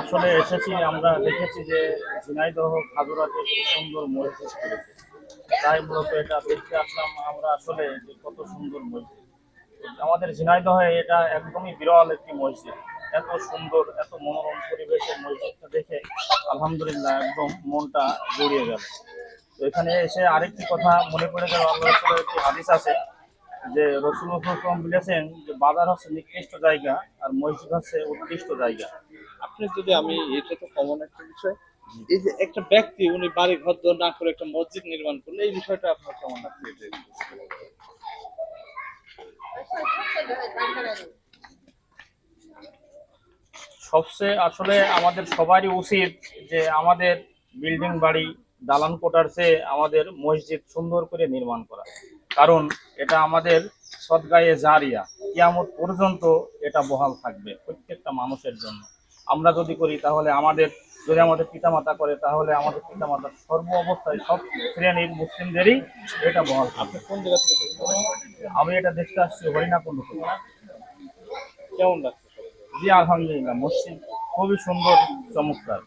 আসলে এসেছি, আমরা দেখেছি যে ঝিনাইদহ খাজুরাতে খুব সুন্দর মসজিদ করেছে। তাই মূলত এটা দেখতে আসলাম, আমরা আসলে যে কত সুন্দর মসজিদ। আমাদের ঝিনাইদহে এটা একদমই বিরল একটি মসজিদ। এত সুন্দর, এত মনোরম দেখে আলহামদুলিল্লাহ একদম মনটা জড়িয়ে গেল এখানে এসে আরেকটি কথা মনে পড়ে গেল আল্লাহ একটি হাদিস আছে যে রসুল রসুল বলেছেন যে বাজার হচ্ছে নিকৃষ্ট জায়গা আর মসজিদ হচ্ছে উৎকৃষ্ট জায়গা আপনি যদি আমি এটা তো কমন একটা বিষয়, এই যে একটা ব্যক্তি উনি বাড়ি ঘর দর না করে একটা মসজিদ নির্মাণ করলে এই বিষয়টা আপনার কেমন লাগছে। সবচেয়ে আসলে আমাদের সবারই উচিত যে আমাদের বিল্ডিং বাড়ি দালান কোটার চেয়ে আমাদের মসজিদ সুন্দর করে নির্মাণ করা। কারণ এটা আমাদের সদগায়ে জারিয়া কিয়ামত পর্যন্ত এটা বহাল থাকবে প্রত্যেকটা মানুষের জন্য। আমরা যদি করি তাহলে আমাদের যদি আমাদের পিতামাতা করে তাহলে আমাদের পিতামাতার সর্ব অবস্থায় সব শ্রেণির মুসলিমদেরই এটা বহাল থাকবে। কোন জায়গা থেকে আমি এটা দেখতে আসছি হরিণাকুণ্ড কেমন লাগছে? জি আলহামদুলিল্লাহ মসজিদ খুবই সুন্দর চমৎকার।